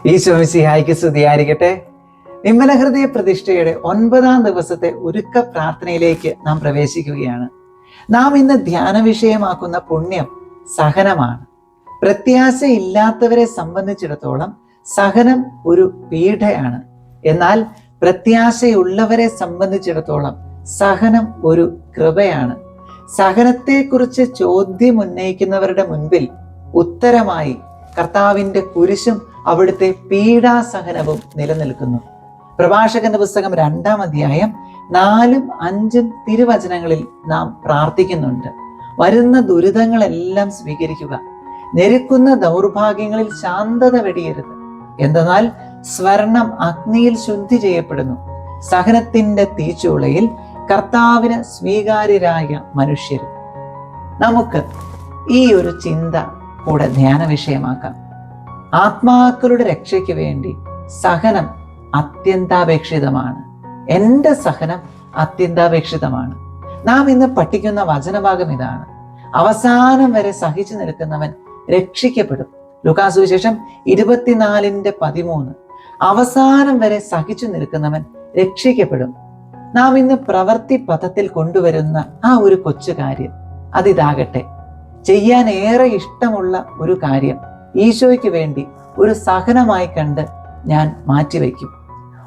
ഈശോമിസിഹായിക്ക് സ്തുതിയായിരിക്കട്ടെ. വിമല ഹൃദയ പ്രതിഷ്ഠയുടെ ഒൻപതാം ദിവസത്തെ ഒരുക്ക പ്രാർത്ഥനയിലേക്ക് നാം പ്രവേശിക്കുകയാണ്. നാം ഇന്ന് ധ്യാന വിഷയമാക്കുന്ന പുണ്യം സഹനമാണ്. പ്രത്യാശയില്ലാത്തവരെ സംബന്ധിച്ചിടത്തോളം സഹനം ഒരു പീഠയാണ്. എന്നാൽ പ്രത്യാശയുള്ളവരെ സംബന്ധിച്ചിടത്തോളം സഹനം ഒരു കൃപയാണ്. സഹനത്തെക്കുറിച്ച് ചോദ്യം ഉന്നയിക്കുന്നവരുടെ മുൻപിൽ ഉത്തരമായി കർത്താവിന്റെ കുരിശും അവിടുത്തെ പീഡാസഹനവും നിലനിൽക്കുന്നു. പ്രഭാഷകന്റെ പുസ്തകം രണ്ടാം അധ്യായം നാലും അഞ്ചും തിരുവചനങ്ങളിൽ നാം പ്രാർത്ഥിക്കുന്നുണ്ട്. വരുന്ന ദുരിതങ്ങളെല്ലാം സ്വീകരിക്കുക. ഞെരുക്കുന്ന ദൗർഭാഗ്യങ്ങളിൽ ശാന്തത വെടിയരുത്. എന്തെന്നാൽ സ്വർണം അഗ്നിയിൽ ശുദ്ധി ചെയ്യപ്പെടുന്നു. സഹനത്തിന്റെ തീച്ചുളയിൽ കർത്താവിന് സ്വീകാര്യരായ മനുഷ്യർ. നമുക്ക് ഈ ഒരു ചിന്ത കൂടെ ധ്യാന വിഷയമാക്കാം ആത്മാക്കളുടെ രക്ഷയ്ക്ക് വേണ്ടി സഹനം അത്യന്താപേക്ഷിതമാണ്. എന്റെ സഹനം അത്യന്താപേക്ഷിതമാണ്. നാം ഇന്ന് പഠിക്കുന്ന വചനഭാഗം ഇതാണ്. അവസാനം വരെ സഹിച്ചു നിൽക്കുന്നവൻ രക്ഷിക്കപ്പെടും. ലുക്കാസു വിശേഷം ഇരുപത്തിനാലിന്റെ പതിമൂന്ന്. അവസാനം വരെ സഹിച്ചു നിൽക്കുന്നവൻ രക്ഷിക്കപ്പെടും. നാം ഇന്ന് പ്രവൃത്തി പഥത്തിൽ കൊണ്ടുവരുന്ന ആ ഒരു കൊച്ചു കാര്യം അതിതാകട്ടെ. ചെയ്യാൻ ഏറെ ഇഷ്ടമുള്ള ഒരു കാര്യം ഈശോയ്ക്ക് വേണ്ടി ഒരു സഹനമായി കണ്ട് ഞാൻ മാറ്റിവെക്കും.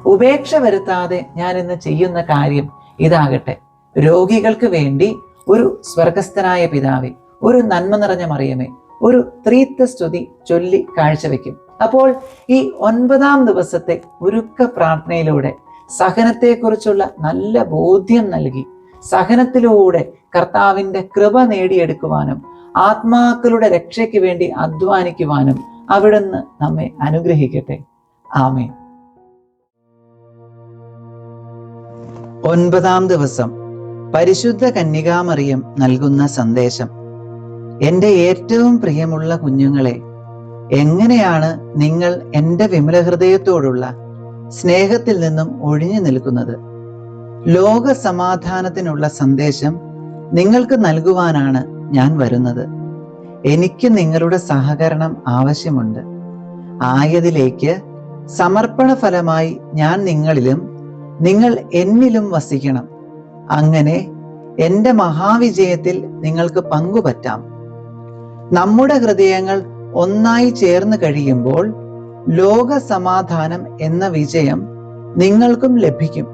ഉപേക്ഷ വരുത്താതെ ഞാൻ ഇന്ന് ചെയ്യുന്ന കാര്യം ഇതാകട്ടെ. രോഗികൾക്ക് വേണ്ടി ഒരു സ്വർഗസ്ഥനായ പിതാവെ ഒരു നന്മ നിറഞ്ഞ മറിയമേ ഒരു ത്രീത്വ സ്തുതി ചൊല്ലി കാഴ്ചവെക്കും. അപ്പോൾ ഈ ഒൻപതാം ദിവസത്തെ ഉരുക്ക പ്രാർത്ഥനയിലൂടെ സഹനത്തെക്കുറിച്ചുള്ള നല്ല ബോധ്യം നൽകി സഹനത്തിലൂടെ കർത്താവിന്റെ കൃപ നേടിയെടുക്കുവാനും ആത്മാക്കളുടെ രക്ഷയ്ക്ക് വേണ്ടി അധ്വാനിക്കുവാനും അവിടുന്ന് നമ്മെ അനുഗ്രഹിക്കട്ടെ. ആമേ ഒൻപതാം ദിവസം പരിശുദ്ധ കന്യകാമറിയം നൽകുന്ന സന്ദേശം. എന്റെ ഏറ്റവും പ്രിയമുള്ള കുഞ്ഞുങ്ങളെ എങ്ങനെയാണ് നിങ്ങൾ എന്റെ വിമല ഹൃദയത്തോടുള്ള സ്നേഹത്തിൽ നിന്നും ഒഴിഞ്ഞു നിൽക്കുന്നത്? ലോക സമാധാനത്തിനുള്ള സന്ദേശം നിങ്ങൾക്ക് നൽകുവാനാണ് ഞാൻ വരുന്നത്. എനിക്ക് നിങ്ങളുടെ സഹകരണം ആവശ്യമുണ്ട്. ആയതിലേക്ക് സമർപ്പണ ഫലമായി ഞാൻ നിങ്ങളിലും നിങ്ങൾ എന്നിലും വസിക്കണം. അങ്ങനെ എന്റെ മഹാവിജയത്തിൽ നിങ്ങൾക്ക് പങ്കുപറ്റാം. നമ്മുടെ ഹൃദയങ്ങൾ ഒന്നായി ചേർന്ന് കഴിയുമ്പോൾ ലോക സമാധാനം എന്ന വിജയം നിങ്ങൾക്കും ലഭിക്കും.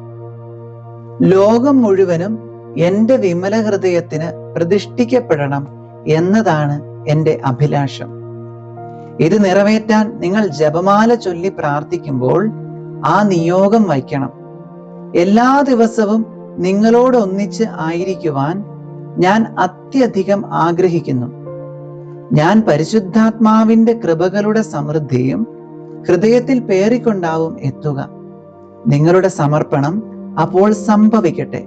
ലോകം മുഴുവനും എന്റെ വിമല ഹൃദയത്തിന് പ്രതിഷ്ഠിക്കപ്പെടണം എന്നതാണ് എന്റെ അഭിലാഷം. ഇത് നിറവേറ്റാൻ നിങ്ങൾ ജപമാല ചൊല്ലി പ്രാർത്ഥിക്കുമ്പോൾ ആ നിയോഗം വയ്ക്കണം. എല്ലാ ദിവസവും നിങ്ങളോട് ഒന്നിച്ച് ആയിരിക്കുവാൻ ഞാൻ അത്യധികം ആഗ്രഹിക്കുന്നു. ഞാൻ പരിശുദ്ധാത്മാവിന്റെ കൃപകളുടെ സമൃദ്ധിയും ഹൃദയത്തിൽ പേറിക്കൊണ്ടാവും എത്തുക. നിങ്ങളുടെ സമർപ്പണം അപ്പോൾ സംഭവിക്കട്ടെ.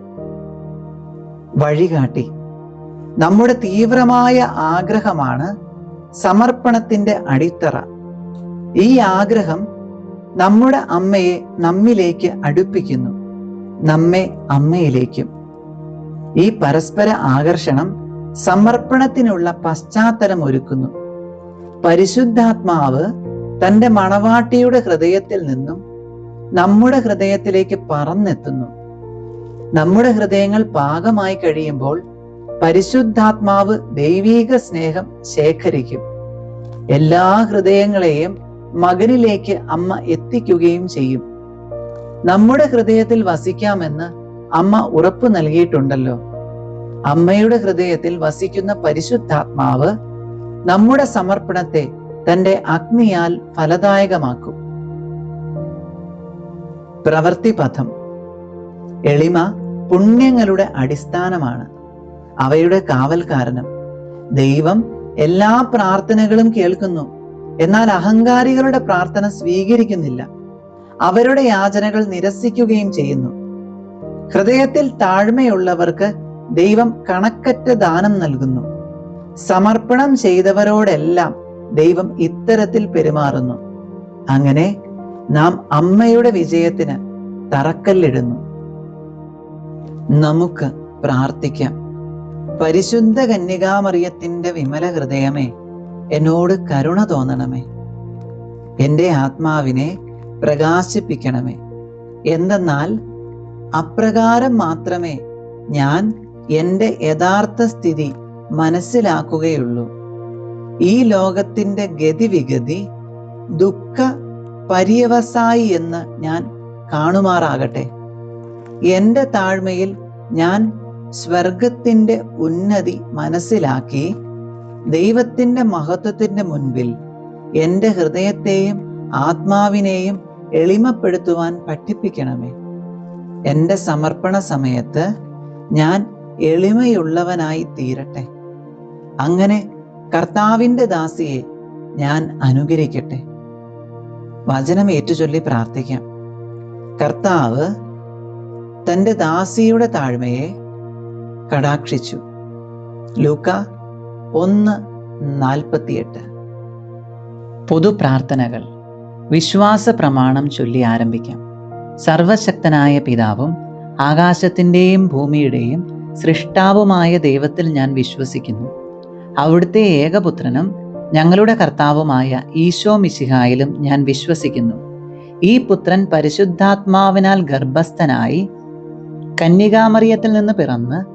വഴികാട്ടി. നമ്മുടെ തീവ്രമായ ആഗ്രഹമാണ് സമർപ്പണത്തിന്റെ അടിത്തറ. ഈ ആഗ്രഹം നമ്മുടെ അമ്മയെ നമ്മിലേക്ക് അടുപ്പിക്കുന്നു നമ്മെ അമ്മയിലേക്കും. ഈ പരസ്പര ആകർഷണം സമർപ്പണത്തിനുള്ള പശ്ചാത്തലം ഒരുക്കുന്നു. പരിശുദ്ധാത്മാവ് തന്റെ മണവാട്ടിയുടെ ഹൃദയത്തിൽ നിന്നും നമ്മുടെ ഹൃദയത്തിലേക്ക് പറന്നെത്തുന്നു. നമ്മുടെ ഹൃദയങ്ങൾ പാകമായി കഴിയുമ്പോൾ പരിശുദ്ധാത്മാവ് ദൈവീക സ്നേഹം ശേഖരിക്കും. എല്ലാ ഹൃദയങ്ങളെയും മകനിലേക്ക് അമ്മ എത്തിക്കുകയും ചെയ്യും. നമ്മുടെ ഹൃദയത്തിൽ വസിക്കാമെന്ന് അമ്മ ഉറപ്പ് നൽകിയിട്ടുണ്ടല്ലോ. അമ്മയുടെ ഹൃദയത്തിൽ വസിക്കുന്ന പരിശുദ്ധാത്മാവ് നമ്മുടെ സമർപ്പണത്തെ തന്റെ അഗ്നിയാൽ ഫലദായകമാക്കും. പ്രവൃത്തിപഥം എളിമ പുണ്യങ്ങളുടെ അടിസ്ഥാനമാണ്. അവയുടെ കാവൽക്കാരനും. ദൈവം എല്ലാ പ്രാർത്ഥനകളും കേൾക്കുന്നു. എന്നാൽ അഹങ്കാരികളുടെ പ്രാർത്ഥന സ്വീകരിക്കുന്നില്ല. അവരുടെ യാചനകൾ നിരസിക്കുകയും ചെയ്യുന്നു. ഹൃദയത്തിൽ താഴ്മയുള്ളവർക്ക് ദൈവം കണക്കറ്റ ദാനം നൽകുന്നു. സമർപ്പണം ചെയ്തവരോടെല്ലാം ദൈവം ഇത്തരത്തിൽ പെരുമാറുന്നു. അങ്ങനെ നാം അമ്മയുടെ വിജയത്തിന് തറക്കല്ലിടുന്നു. നമുക്ക് പ്രാർത്ഥിക്കാം. പരിശുദ്ധ കന്യകാമറിയത്തിന്റെ വിമല ഹൃദയമേ എന്നോട് കരുണ തോന്നണമേ. എന്റെ ആത്മാവിനെ പ്രകാശിപ്പിക്കണമേ. എന്തെന്നാൽ അപ്രകാരം മാത്രമേ ഞാൻ എന്റെ യഥാർത്ഥ സ്ഥിതി മനസ്സിലാക്കുകയുള്ളൂ. ഈ ലോകത്തിന്റെ ഗതിവിഗതി ദുഃഖ പര്യവസായി എന്ന് ഞാൻ കാണുമാറാകട്ടെ. എന്റെ താഴ്മയിൽ ഞാൻ സ്വർഗത്തിന്റെ ഉന്നതി മനസ്സിലാക്കി ദൈവത്തിന്റെ മഹത്വത്തിന്റെ മുൻപിൽ എന്റെ ഹൃദയത്തെയും ആത്മാവിനെയും എളിമപ്പെടുത്തുവാൻ പഠിപ്പിക്കണമേ. എന്റെ സമർപ്പണ സമയത്ത് ഞാൻ എളിമയുള്ളവനായി തീരട്ടെ. അങ്ങനെ കർത്താവിന്റെ ദാസിയെ ഞാൻ അനുകരിക്കട്ടെ വചനം ഏറ്റുചൊല്ലി പ്രാർത്ഥിക്കാം. കർത്താവ് തന്റെ ദാസിയുടെ താഴ്മയെ കടാക്ഷിച്ചു. ലൂക്ക ഒന്ന് നാൽപ്പത്തിയെട്ട്. പൊതുപ്രാർത്ഥനകൾ. വിശ്വാസ പ്രമാണം ചൊല്ലി ആരംഭിക്കാം. സർവശക്തനായ പിതാവും ആകാശത്തിന്റെയും ഭൂമിയുടെയും സൃഷ്ടാവുമായ ദൈവത്തിൽ ഞാൻ വിശ്വസിക്കുന്നു. അവിടുത്തെ ഏകപുത്രനും ഞങ്ങളുടെ കർത്താവുമായ ഈശോ മിശിഹായിലും ഞാൻ വിശ്വസിക്കുന്നു. ഈ പുത്രൻ പരിശുദ്ധാത്മാവിനാൽ ഗർഭസ്ഥനായി കന്യകാമറിയത്തിൽ നിന്ന് പിറന്ന്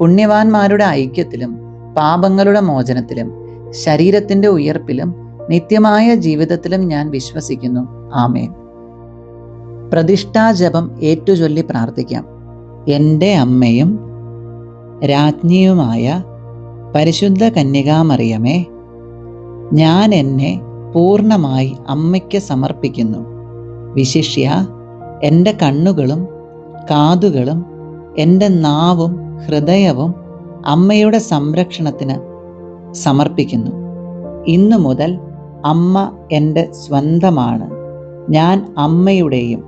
പുണ്യവാന്മാരുടെ ഐക്യത്തിലും പാപങ്ങളുടെ മോചനത്തിലും ശരീരത്തിന്റെ ഉയർപ്പിലും നിത്യമായ ജീവിതത്തിലും ഞാൻ വിശ്വസിക്കുന്നു. ആമേൻ. പ്രതിഷ്ഠാജപം ഏറ്റുചൊല്ലി പ്രാർത്ഥിക്കാം. എന്റെ അമ്മയും രാജ്ഞിയുമായ പരിശുദ്ധ കന്യകാമറിയമേ ഞാൻ എന്നെ പൂർണമായി അമ്മയ്ക്ക് സമർപ്പിക്കുന്നു. വിശിഷ്യ എന്റെ കണ്ണുകളും കാതുകളും എന്റെ നാവും ഹൃദയവും അമ്മയുടെ സംരക്ഷണത്തിന് സമർപ്പിക്കുന്നു. ഇന്നു മുതൽ അമ്മ എന്റെ സ്വന്തമാണ്. ഞാൻ അമ്മയുടെയും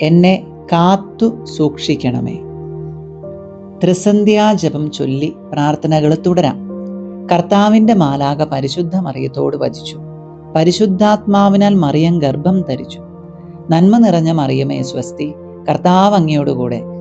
എന്നെ കാത്തു സൂക്ഷിക്കണമേ. ത്രിസന്ധ്യാജപം ചൊല്ലി പ്രാർത്ഥനകൾ തുടരാം. കർത്താവിന്റെ മാലാക പരിശുദ്ധ മറിയത്തോട് വചിച്ചു. പരിശുദ്ധാത്മാവിനാൽ മറിയം ഗർഭം ധരിച്ചു. നന്മ നിറഞ്ഞ മറിയമേ സ്വസ്തി കർത്താവ് അങ്ങയോടുകൂടെ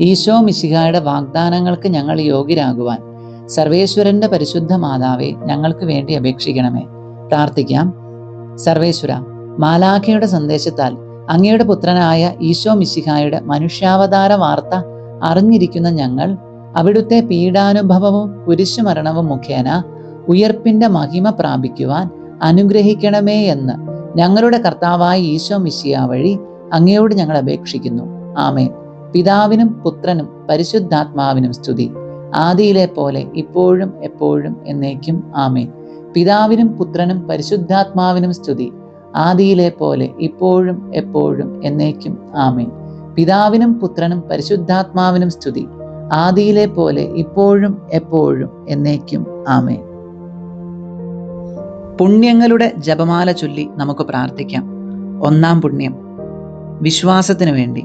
ഈശോ മിശിഹായുടെ വാഗ്ദാനങ്ങൾക്ക് ഞങ്ങൾ യോഗ്യരാകുവാൻ സർവേശ്വരന്റെ പരിശുദ്ധ മാതാവെ ഞങ്ങൾക്ക് വേണ്ടി അപേക്ഷിക്കണമേ. പ്രാർത്ഥിക്കാം. സർവേശ്വര മാലാഖയുടെ സന്ദേശത്താൽ അങ്ങയുടെ പുത്രനായ ഈശോ മിശിഹായുടെ മനുഷ്യാവതാര വാർത്ത അറിഞ്ഞിരിക്കുന്ന ഞങ്ങൾ അവിടുത്തെ പീഡാനുഭവവും കുരിശുമരണവും മുഖേന ഉയർപ്പിന്റെ മഹിമ പ്രാപിക്കുവാൻ അനുഗ്രഹിക്കണമേ എന്ന് ഞങ്ങളുടെ കർത്താവായ ഈശോ മിശിയ വഴി അങ്ങയോട് ഞങ്ങൾ അപേക്ഷിക്കുന്നു. ആമേൻ. പിതാവിനും പുത്രനും പരിശുദ്ധാത്മാവിനും സ്തുതി. ആദിയിലെ പോലെ ഇപ്പോഴും എപ്പോഴും എന്നേക്കും ആമേൻ. പിതാവിനും പുത്രനും പരിശുദ്ധാത്മാവിനും സ്തുതി. ആദിയിലെ പോലെ ഇപ്പോഴും എപ്പോഴും എന്നേക്കും ആമേൻ. പിതാവിനും പുത്രനും പരിശുദ്ധാത്മാവിനും സ്തുതി. ആദിയിലെ പോലെ ഇപ്പോഴും എപ്പോഴും എന്നേക്കും ആമേൻ. പുണ്യങ്ങളുടെ ജപമാല ചൊല്ലി നമുക്ക് പ്രാർത്ഥിക്കാം. ഒന്നാം പുണ്യം. വിശ്വാസത്തിനു വേണ്ടി.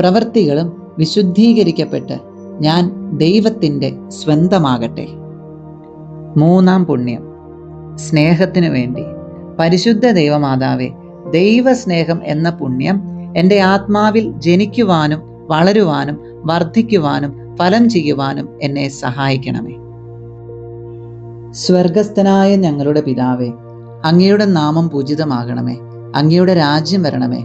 പ്രവൃത്തികളും വിശുദ്ധീകരിക്കപ്പെട്ട് ഞാൻ ദൈവത്തിന്റെ സ്വന്തമാകട്ടെ. മൂന്നാം പുണ്യം. സ്നേഹത്തിനു വേണ്ടി. പരിശുദ്ധ ദൈവമാതാവേ ദൈവസ്നേഹം എന്ന പുണ്യം എന്റെ ആത്മാവിൽ ജനിക്കുവാനും വളരുവാനും വർദ്ധിക്കുവാനും ഫലം ചെയ്യുവാനും എന്നെ സഹായിക്കണമേ. സ്വർഗസ്ഥനായ ഞങ്ങളുടെ പിതാവേ അങ്ങയുടെ നാമം പൂജിതമാകണമേ. അങ്ങയുടെ രാജ്യം വരണമേ.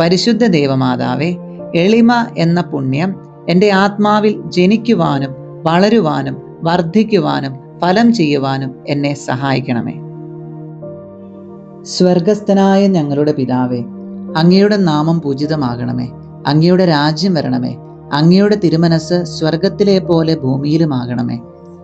പരിശുദ്ധ ദേവമാതാവെ എളിമ എന്ന പുണ്യം എന്റെ ആത്മാവിൽ ജനിക്കുവാനും വളരുവാനും വർദ്ധിക്കുവാനും ഫലം ചെയ്യുവാനും എന്നെ സഹായിക്കണമേ. സ്വർഗസ്ഥനായ ഞങ്ങളുടെ പിതാവേ അങ്ങയുടെ നാമം പൂജിതമാകണമേ. അങ്ങയുടെ രാജ്യം വരണമേ. അങ്ങയുടെ തിരുമനസ് സ്വർഗത്തിലെ പോലെ ഭൂമിയിലുമാകണമേ.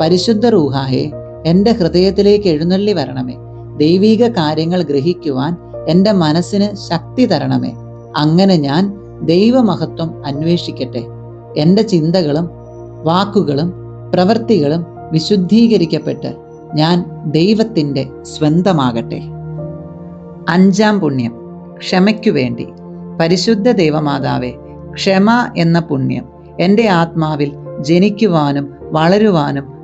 പരിശുദ്ധ റൂഹായെ എന്റെ ഹൃദയത്തിലേക്ക് എഴുന്നള്ളി വരണമേ. ദൈവീക കാര്യങ്ങൾ ഗ്രഹിക്കുവാൻ എന്റെ മനസ്സിന് ശക്തി തരണമേ. അങ്ങനെ ഞാൻ ദൈവമഹത്വം അന്വേഷിക്കട്ടെ. എന്റെ ചിന്തകളും വാക്കുകളും പ്രവൃത്തികളും വിശുദ്ധീകരിക്കപ്പെട്ട് ഞാൻ ദൈവത്തിന്റെ സ്വന്തമാകട്ടെ. അഞ്ചാം പുണ്യം ക്ഷമയ്ക്കു വേണ്ടി. പരിശുദ്ധ ദൈവമാതാവേ ക്ഷമ എന്ന പുണ്യം എന്റെ ആത്മാവിൽ ജനിക്കുവാനും വളരുവാനും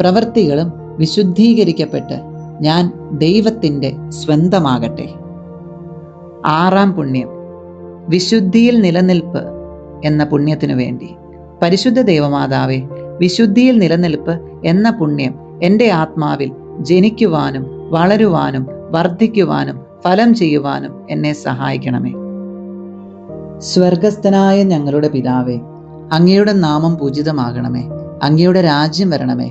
പ്രവൃത്തികളും വിശുദ്ധീകരിക്കപ്പെട്ട് ഞാൻ ദൈവത്തിന്റെ സ്വന്തമാകട്ടെ. ആറാം പുണ്യം. വിശുദ്ധിയിൽ നിലനിൽപ്പ് എന്ന പുണ്യത്തിനു വേണ്ടി. പരിശുദ്ധ ദൈവമാതാവെ വിശുദ്ധിയിൽ നിലനിൽപ്പ് എന്ന പുണ്യം എന്റെ ആത്മാവിൽ ജനിക്കുവാനും വളരുവാനും വർദ്ധിക്കുവാനും ഫലം ചെയ്യുവാനും എന്നെ സഹായിക്കണമേ. സ്വർഗസ്ഥനായ ഞങ്ങളുടെ പിതാവേ അങ്ങയുടെ നാമം പൂജിതമാകണമേ. അങ്ങയുടെ രാജ്യം വരണമേ.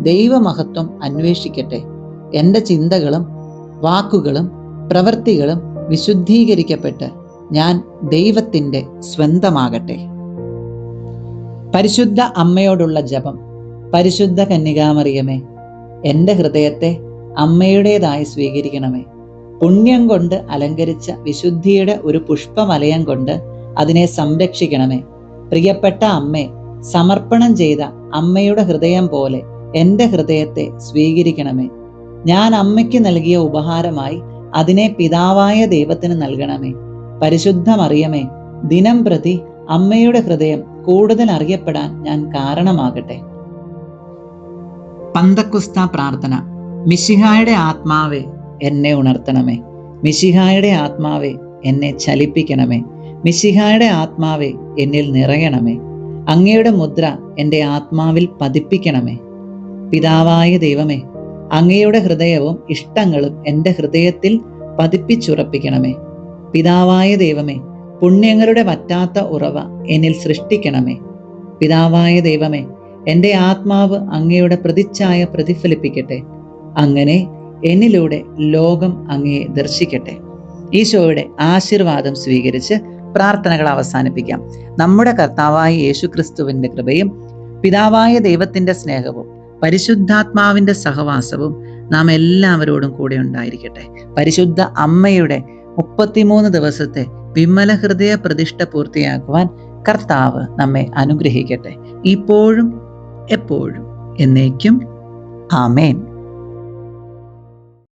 ദൈവമഹത്വം അന്വേഷിക്കട്ടെ. എന്റെ ചിന്തകളും വാക്കുകളും പ്രവൃത്തികളും വിശുദ്ധീകരിക്കപ്പെട്ട് ഞാൻ ദൈവത്തിന്റെ സ്വന്തമാകട്ടെ. പരിശുദ്ധ അമ്മയോടുള്ള ജപം. പരിശുദ്ധ കന്യകാമറിയമേ എന്റെ ഹൃദയത്തെ അമ്മയുടേതായി സ്വീകരിക്കണമേ. പുണ്യം കൊണ്ട് അലങ്കരിച്ച വിശുദ്ധിയുടെ ഒരു പുഷ്പമലയം കൊണ്ട് അതിനെ സംരക്ഷിക്കണമേ. പ്രിയപ്പെട്ട അമ്മേ സമർപ്പണം ചെയ്ത അമ്മയുടെ ഹൃദയം പോലെ എന്റെ ഹൃദയത്തെ സ്വീകരിക്കണമേ. ഞാൻ അമ്മയ്ക്ക് നൽകിയ ഉപഹാരമായി അതിനെ പിതാവായ ദൈവത്തിന് നൽകണമേ. പരിശുദ്ധമറിയമേ ദിനം പ്രതി അമ്മയുടെ ഹൃദയം കൂടുതൽ അറിയപ്പെടാൻ ഞാൻ കാരണമാകട്ടെ. പന്തക്കുസ്ത പ്രാർത്ഥന. മിശിഹായുടെ ആത്മാവെ എന്നെ ഉണർത്തണമേ. മിശിഹായുടെ ആത്മാവെ എന്നെ ചലിപ്പിക്കണമേ. മിശിഹായുടെ ആത്മാവെ എന്നിൽ നിറയണമേ. അങ്ങയുടെ മുദ്ര എന്റെ ആത്മാവിൽ പതിപ്പിക്കണമേ. പിതാവായ ദൈവമേ അങ്ങയുടെ ഹൃദയവും ഇഷ്ടങ്ങളും എന്റെ ഹൃദയത്തിൽ പതിപ്പിച്ചുറപ്പിക്കണമേ. പിതാവായ ദൈവമേ പുണ്യങ്ങളുടെ വറ്റാത്ത ഉറവ എന്നിൽ സൃഷ്ടിക്കണമേ. പിതാവായ ദൈവമേ എന്റെ ആത്മാവ് അങ്ങയുടെ പ്രതിച്ഛായ പ്രതിഫലിപ്പിക്കട്ടെ. അങ്ങനെ എന്നിലൂടെ ലോകം അങ്ങയെ ദർശിക്കട്ടെ. ഈശോയുടെ ആശീർവാദം സ്വീകരിച്ച് പ്രാർത്ഥനകൾ അവസാനിപ്പിക്കാം. നമ്മുടെ കർത്താവായ യേശു ക്രിസ്തുവിന്റെ കൃപയും പിതാവായ ദൈവത്തിന്റെ സ്നേഹവും പരിശുദ്ധാത്മാവിന്റെ സഹവാസവും നാം എല്ലാവരോടും കൂടെ ഉണ്ടായിരിക്കട്ടെ. പരിശുദ്ധ അമ്മയുടെ മുപ്പത്തിമൂന്ന് ദിവസത്തെ വിമല ഹൃദയ പ്രതിഷ്ഠ പൂർത്തിയാക്കുവാൻ കർത്താവ് നമ്മെ അനുഗ്രഹിക്കട്ടെ. ഇപ്പോഴും എപ്പോഴും എന്നേക്കും. ആമേൻ.